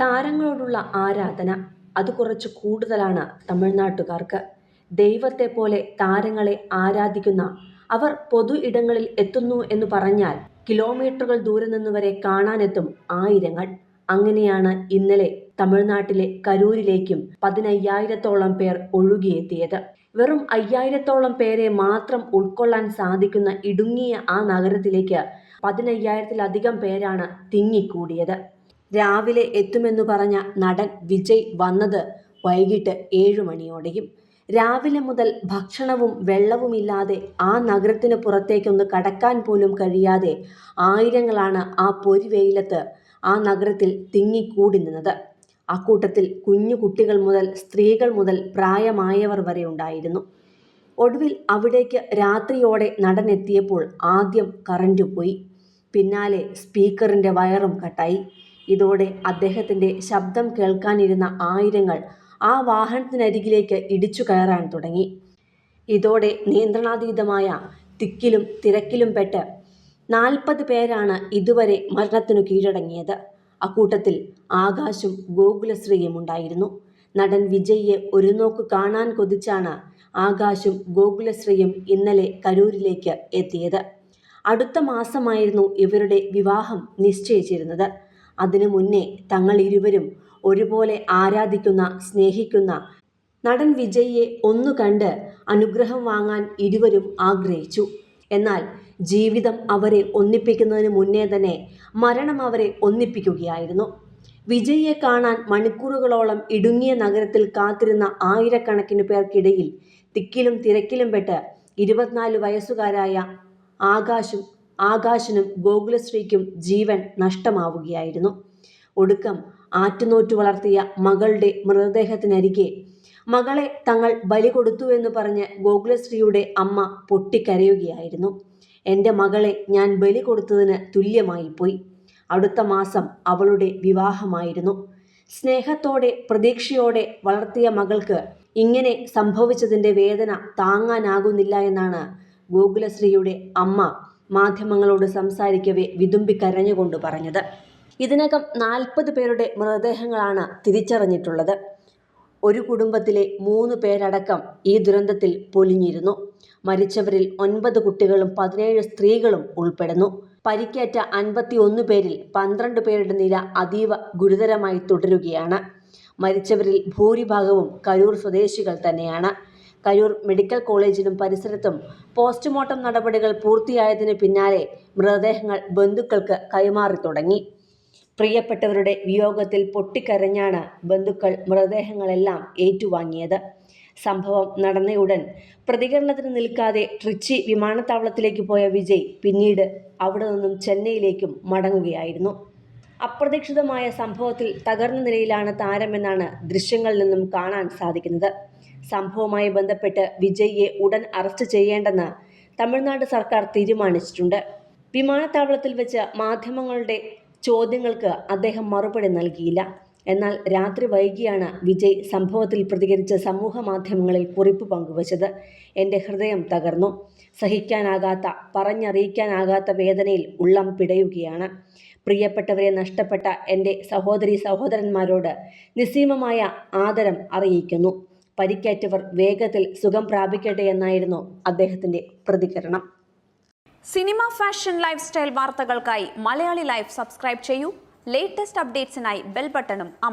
താരങ്ങളോടുള്ള ആരാധന അത് കുറച്ച് കൂടുതലാണ് തമിഴ്നാട്ടുകാർക്ക്. ദൈവത്തെ പോലെ താരങ്ങളെ ആരാധിക്കുന്ന അവർ പൊതു ഇടങ്ങളിൽ എത്തുന്നു എന്ന് പറഞ്ഞാൽ കിലോമീറ്ററുകൾ ദൂരെ നിന്ന് വരെ കാണാനെത്തും ആയിരങ്ങൾ. അങ്ങനെയാണ് ഇന്നലെ തമിഴ്നാട്ടിലെ കരൂരിലേക്കും പതിനയ്യായിരത്തോളം പേർ ഒഴുകിയെത്തിയത്. വെറും അയ്യായിരത്തോളം പേരെ മാത്രം ഉൾക്കൊള്ളാൻ സാധിക്കുന്ന ഇടുങ്ങിയ ആ നഗരത്തിലേക്ക് പതിനയ്യായിരത്തിലധികം പേരാണ് തിങ്ങിക്കൂടിയത്. രാവിലെ എത്തുമെന്ന് പറഞ്ഞ നടൻ വിജയ് വന്നത് വൈകിട്ട് ഏഴു മണിയോടെയും. രാവിലെ മുതൽ ഭക്ഷണവും വെള്ളവുമില്ലാതെ ആ നഗരത്തിന് പുറത്തേക്കൊന്ന് കടക്കാൻ പോലും കഴിയാതെ ആയിരങ്ങളാണ് ആ പൊരിവെയിലത്ത് ആ നഗരത്തിൽ തിങ്ങിക്കൂടി നിന്നത്. അക്കൂട്ടത്തിൽ കുഞ്ഞു കുട്ടികൾ മുതൽ സ്ത്രീകൾ മുതൽ പ്രായമായവർ വരെ ഉണ്ടായിരുന്നു. ഒടുവിൽ അവിടേക്ക് രാത്രിയോടെ നടൻ എത്തിയപ്പോൾ ആദ്യം കറണ്ട് പോയി പിന്നാലെ സ്പീക്കറിന്റെ വയറും കട്ടായി. ഇതോടെ അദ്ദേഹത്തിന്റെ ശബ്ദം കേൾക്കാനിരുന്ന ആയിരങ്ങൾ ആ വാഹനത്തിനരികിലേക്ക് ഇടിച്ചു കയറാൻ തുടങ്ങി. ഇതോടെ നിയന്ത്രണാതീതമായ തിക്കിലും തിരക്കിലും പെട്ട് നാൽപ്പത് പേരാണ് ഇതുവരെ മരണത്തിനു കീഴടങ്ങിയത്. അക്കൂട്ടത്തിൽ ആകാശും ഗോകുലശ്രീയും ഉണ്ടായിരുന്നു. നടൻ വിജയ്യെ ഒരു നോക്ക് കാണാൻ കൊതിച്ചാണ് ആകാശും ഗോകുലശ്രീയും ഇന്നലെ കരൂരിലേക്ക് എത്തിയത്. അടുത്ത മാസമായിരുന്നു ഇവരുടെ വിവാഹം നിശ്ചയിച്ചിരുന്നത്. അതിനു മുന്നേ തങ്ങൾ ഇരുവരും ഒരുപോലെ ആരാധിക്കുന്ന സ്നേഹിക്കുന്ന നടൻ വിജയ്യെ ഒന്നു കണ്ട് അനുഗ്രഹം വാങ്ങാൻ ഇരുവരും ആഗ്രഹിച്ചു. എന്നാൽ ജീവിതം അവരെ ഒന്നിപ്പിക്കുന്നതിന് മുന്നേ തന്നെ മരണം അവരെ ഒന്നിപ്പിക്കുകയായിരുന്നു. വിജയ്യെ കാണാൻ മണിക്കൂറുകളോളം ഇടുങ്ങിയ നഗരത്തിൽ കാത്തിരുന്ന ആയിരക്കണക്കിന് പേർക്കിടയിൽ തിക്കിലും തിരക്കിലും പെട്ട് ഇരുപത്തിനാല് വയസ്സുകാരായ ആകാശും ആകാശിനും ഗോകുലശ്രീക്കും ജീവൻ നഷ്ടമാവുകയായിരുന്നു. ഒടുക്കം ആറ്റുനോറ്റു വളർത്തിയ മകളുടെ മൃതദേഹത്തിനരികെ മകളെ തങ്ങൾ ബലി കൊടുത്തു എന്ന് പറഞ്ഞ് ഗോകുലശ്രീയുടെ അമ്മ പൊട്ടിക്കരയുകയായിരുന്നു. എന്റെ മകളെ ഞാൻ ബലി കൊടുത്തതിന് തുല്യമായി പോയി. അടുത്ത മാസം അവളുടെ വിവാഹമായിരുന്നു. സ്നേഹത്തോടെ പ്രതീക്ഷയോടെ വളർത്തിയ മകൾക്ക് ഇങ്ങനെ സംഭവിച്ചതിന്റെ വേദന താങ്ങാനാകുന്നില്ല എന്നാണ് ഗോകുലശ്രീയുടെ അമ്മ മാധ്യമങ്ങളോട് സംസാരിക്കവേ വിതുമ്പി കരഞ്ഞുകൊണ്ട് പറഞ്ഞത്. ഇതിനകം നാൽപ്പത് പേരുടെ മൃതദേഹങ്ങളാണ് തിരിച്ചറിഞ്ഞിട്ടുള്ളത്. ഒരു കുടുംബത്തിലെ മൂന്ന് പേരടക്കം ഈ ദുരന്തത്തിൽ പൊലിഞ്ഞിരുന്നു. മരിച്ചവരിൽ ഒൻപത് കുട്ടികളും പതിനേഴ് സ്ത്രീകളും ഉൾപ്പെടുന്നു. പരിക്കേറ്റ അൻപത്തി ഒന്ന് പേരിൽ പന്ത്രണ്ട് പേരുടെ നില അതീവ ഗുരുതരമായി തുടരുകയാണ്. മരിച്ചവരിൽ ഭൂരിഭാഗവും കരൂർ സ്വദേശികൾ തന്നെയാണ്. കരൂർ മെഡിക്കൽ കോളേജിലും പരിസരത്തും പോസ്റ്റ്മോർട്ടം നടപടികൾ പൂർത്തിയായതിന് പിന്നാലെ മൃതദേഹങ്ങൾ ബന്ധുക്കൾക്ക് കൈമാറി തുടങ്ങി. പ്രിയപ്പെട്ടവരുടെ വിയോഗത്തിൽ പൊട്ടിക്കരഞ്ഞാണ് ബന്ധുക്കൾ മൃതദേഹങ്ങളെല്ലാം ഏറ്റുവാങ്ങിയത്. സംഭവം നടന്നയുടൻ പ്രതികരണത്തിന് നിൽക്കാതെ ട്രിച്ചി വിമാനത്താവളത്തിലേക്ക് പോയ വിജയ് പിന്നീട് അവിടെ നിന്നും ചെന്നൈയിലേക്കും മടങ്ങുകയായിരുന്നു. അപ്രതീക്ഷിതമായ സംഭവത്തിൽ തകർന്ന നിലയിലാണ് താരമെന്നാണ് ദൃശ്യങ്ങളിൽ നിന്നും കാണാൻ സാധിക്കുന്നത്. സംഭവവുമായി ബന്ധപ്പെട്ട് വിജയ്യെ ഉടൻ അറസ്റ്റ് ചെയ്യേണ്ടെന്ന് തമിഴ്നാട് സർക്കാർ തീരുമാനിച്ചിട്ടുണ്ട്. വിമാനത്താവളത്തിൽ വെച്ച് മാധ്യമങ്ങളുടെ ചോദ്യങ്ങൾക്ക് അദ്ദേഹം മറുപടി നൽകിയില്ല. എന്നാൽ രാത്രി വൈകിയാണ് വിജയ് സംഭവത്തിൽ പ്രതികരിച്ച സമൂഹ മാധ്യമങ്ങളിൽ കുറിപ്പ് പങ്കുവച്ചത്. എന്റെ ഹൃദയം തകർന്നു. സഹിക്കാനാകാത്ത പറഞ്ഞറിയിക്കാനാകാത്ത വേദനയിൽ ഉള്ളം പിടയുകയാണ്. പ്രിയപ്പെട്ടവരെ നഷ്ടപ്പെട്ട എന്റെ സഹോദരി സഹോദരന്മാരോട് നിസ്സീമമായ ആദരം അറിയിക്കുന്നു. പരിക്കേറ്റവർ വേഗത്തിൽ സുഖം പ്രാപിക്കട്ടെ എന്നായിരുന്നു അദ്ദേഹത്തിന്റെ പ്രതികരണം. സിനിമ ഫാഷൻ ലൈഫ് സ്റ്റൈൽ വാർത്തകൾക്കായി മലയാളി ലൈഫ് സബ്സ്ക്രൈബ് ചെയ്യൂ. ലേറ്റസ്റ്റ് അപ്ഡേറ്റ്സിനായി ബെൽ ബട്ടണും അമർ